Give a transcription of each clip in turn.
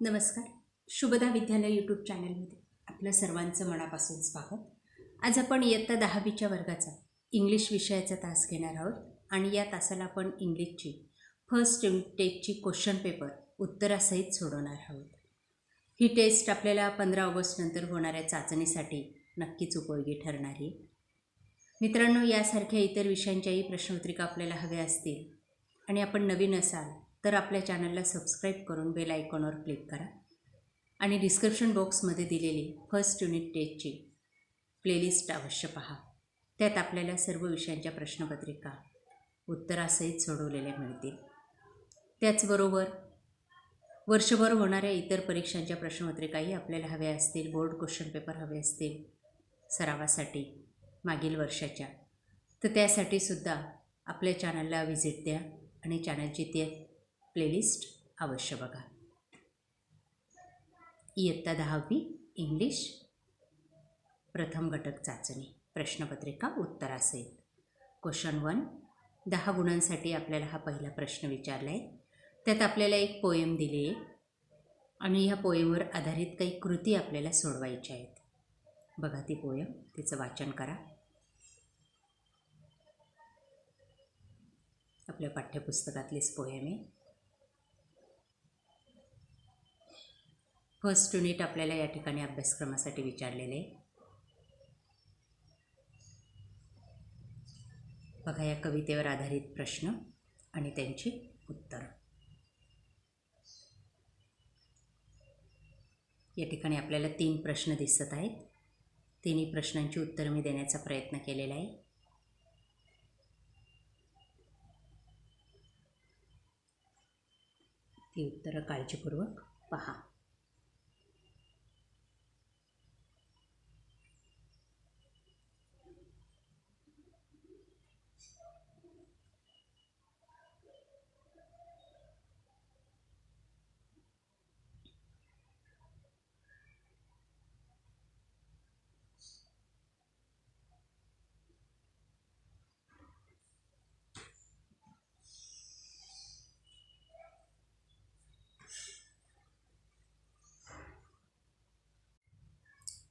नमस्कार. शुभदा विद्यालय यूट्यूब चॅनलमध्ये आपलं सर्वांचं मनापासून स्वागत. आज आपण इयत्ता दहावीच्या वर्गाचा इंग्लिश विषयाचा तास घेणार आहोत आणि या तासाला आपण इंग्लिशची फर्स्ट टेकची क्वेश्चन पेपर उत्तरासहित सोडवणार आहोत. ही टेस्ट आपल्याला पंधरा ऑगस्टनंतर होणाऱ्या चाचणीसाठी नक्कीच उपयोगी ठरणार आहे. मित्रांनो यासारख्या इतर विषयांच्याही प्रश्नपत्रिका आपल्याला हव्या असतील आणि आपण नवीन असाल तर आपल्या चॅनलला सबस्क्राईब करून बेल आयकॉनवर क्लिक करा. आणि डिस्क्रिप्शन बॉक्समध्ये दिलेली फर्स्ट युनिट टेस्टची प्लेलिस्ट अवश्य पहा. त्यात आपल्याला सर्व विषयांच्या प्रश्नपत्रिका उत्तरासहित सोडवलेल्या मिळतील. त्याचबरोबर वर्षभर होणाऱ्या इतर परीक्षांच्या प्रश्नपत्रिकाही आपल्याला हव्या असतील बोर्ड क्वेश्चन पेपर हवे असतील सरावासाठी मागील वर्षाच्या. तर त्यासाठी सुद्धा आपल्या चॅनलला व्हिजिट द्या आणि चॅनलची ते प्लेलिस्ट अवश्य बघा. इयत्ता दहावी इंग्लिश प्रथम घटक चाचणी प्रश्नपत्रिका उत्तरासहित. क्वेश्चन वन दहा गुणांसाठी आपल्याला हा पहिला प्रश्न विचारला आहे त्यात आपल्याला एक पोएम दिली आहे. आणि ह्या पोएमवर आधारित काही कृती आपल्याला सोडवायच्या आहेत. बघा ती पोयम तिचं वाचन करा. आपल्या पाठ्यपुस्तकातलीच पोएम आहे. फर्स्ट युनिट आपल्याला या ठिकाणी अभ्यासक्रमासाठी विचारलेले. आहे बघा या कवितेवर आधारित प्रश्न आणि त्यांची उत्तर. या ठिकाणी आपल्याला तीन प्रश्न दिसत आहेत. तिन्ही प्रश्नांची उत्तरं मी देण्याचा प्रयत्न केलेला आहे. ती उत्तरं काळजीपूर्वक पहा.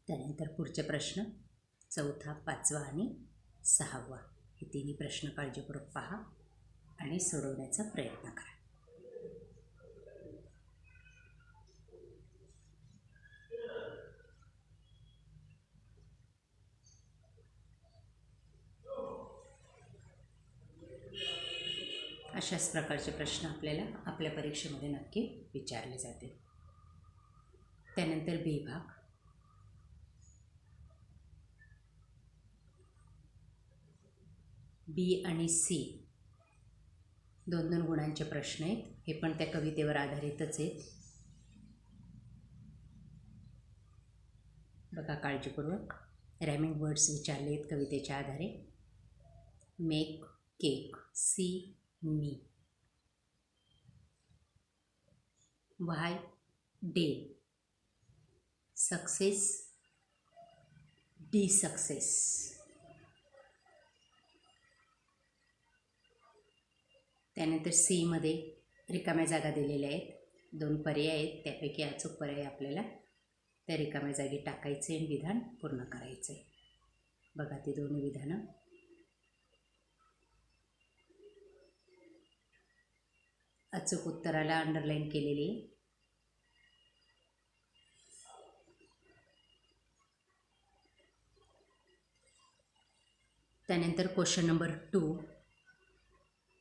त्यानंतर पुढचे प्रश्न. चौथा पाचवा आणि सहावा. हे तिन्ही प्रश्न काळजीपूर्वक पहा आणि सोडवण्याचा प्रयत्न करा. अशाच प्रकारचे प्रश्न आपल्याला आपल्या परीक्षेमध्ये नक्की विचारले जातील. त्यानंतर बी भाग. बी आणि सी. दोन दोन गुणांचे प्रश्न आहेत. हे पण त्या कवितेवर आधारितच आहेत. बघा काळजीपूर्वक. रॅमिंग वर्ड्स विचारले आहेत कवितेच्या आधारे. Make cake C me why day success D success त्यानंतर सीमध्ये रिकाम्या जागा दिलेल्या आहेत. दोन पर्याय आहेत. त्यापैकी अचूक पर्याय आपल्याला त्या रिकाम्या जागी टाकायचे आणि विधान पूर्ण करायचं. आहे बघा ती दोन्ही विधानं. अचूक उत्तराला अंडरलाईन केलेली आहे. त्यानंतर क्वेश्चन नंबर टू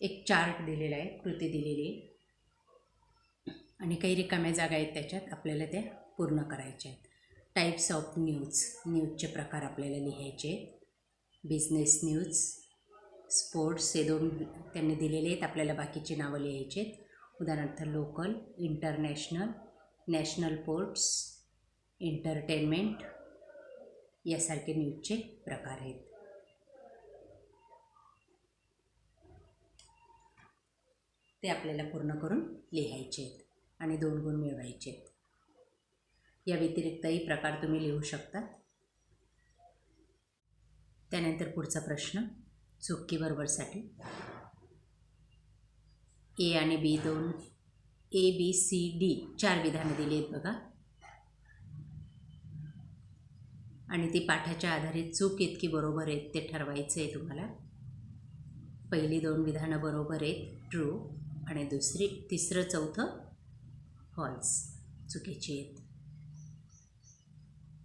एक चार्ट दिलेला आहे कृती दिलेली आणि काही रिकाम्या जागा आहेत त्याच्यात आपल्याला त्या पूर्ण करायच्या आहेत. टाईप्स ऑफ न्यूज न्यूजचे प्रकार आपल्याला लिहायचे बिझनेस न्यूज स्पोर्ट्स हे दोन त्यांनी दिलेले आहेत आपल्याला बाकीची नावं लिहायची आहेत. उदाहरणार्थ local international national sports entertainment यासारखे न्यूजचे प्रकार आहेत. ते आपल्याला पूर्ण करून लिहायचे आहेत आणि दोन गुण मिळवायचे आहेत. या व्यतिरिक्तही प्रकार तुम्ही लिहू शकता. त्यानंतर पुढचा प्रश्न चुकी बरोबरसाठी. ए आणि बी दोन ए बी सी डी चार विधानं दिली आहेत बघा. आणि ती पाठाच्या आधारे चूक इतकी बरोबर आहेत ते ठरवायचं आहे तुम्हाला. पहिली दोन विधानं बरोबर आहेत ट्रू आणि दुसरी तिसरं चौथं फॉल्स चुकीची आहेत.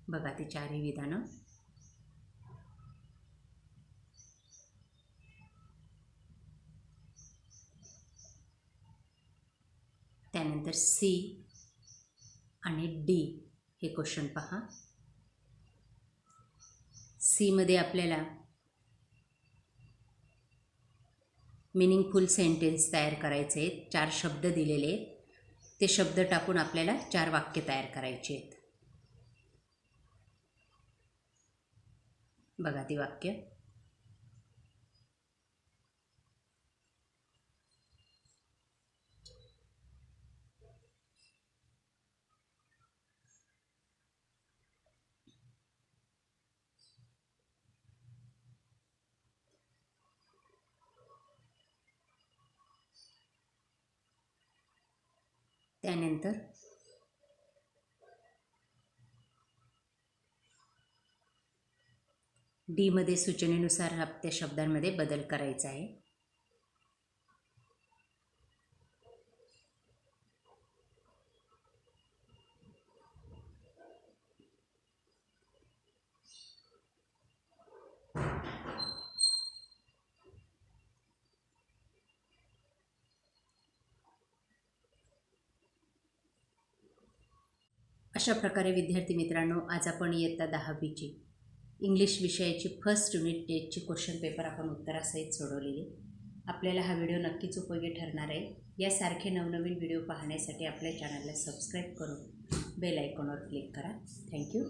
बघा ती चारही विधानं. त्यानंतर सी आणि डी हे क्वेश्चन पहा. सीमध्ये आपल्याला मिनिंगफुल सेंटेन्स तयार करायचे आहेत. चार शब्द दिलेले आहेत. ते शब्द टाकून आपल्याला चार वाक्य तयार करायची आहेत. बघा ती वाक्य. त्यानंतर डीमध्ये सूचनेनुसार आप त्या शब्दांमध्ये बदल करायचा आहे. अशा प्रकारे विद्यार्थी मित्रांनो आज आपण इयत्ता दहावीची इंग्लिश विषयाची फर्स्ट युनिट टेस्टची क्वेश्चन पेपर आपण उत्तरासहित सोडवलेली. आपल्याला हा व्हिडिओ नक्कीच उपयोगी ठरणार आहे. यासारखे नवनवीन व्हिडिओ पाहण्यासाठी आपल्या चॅनलला सबस्क्राईब करून बेल आयकॉनवर क्लिक करा. थँक्यू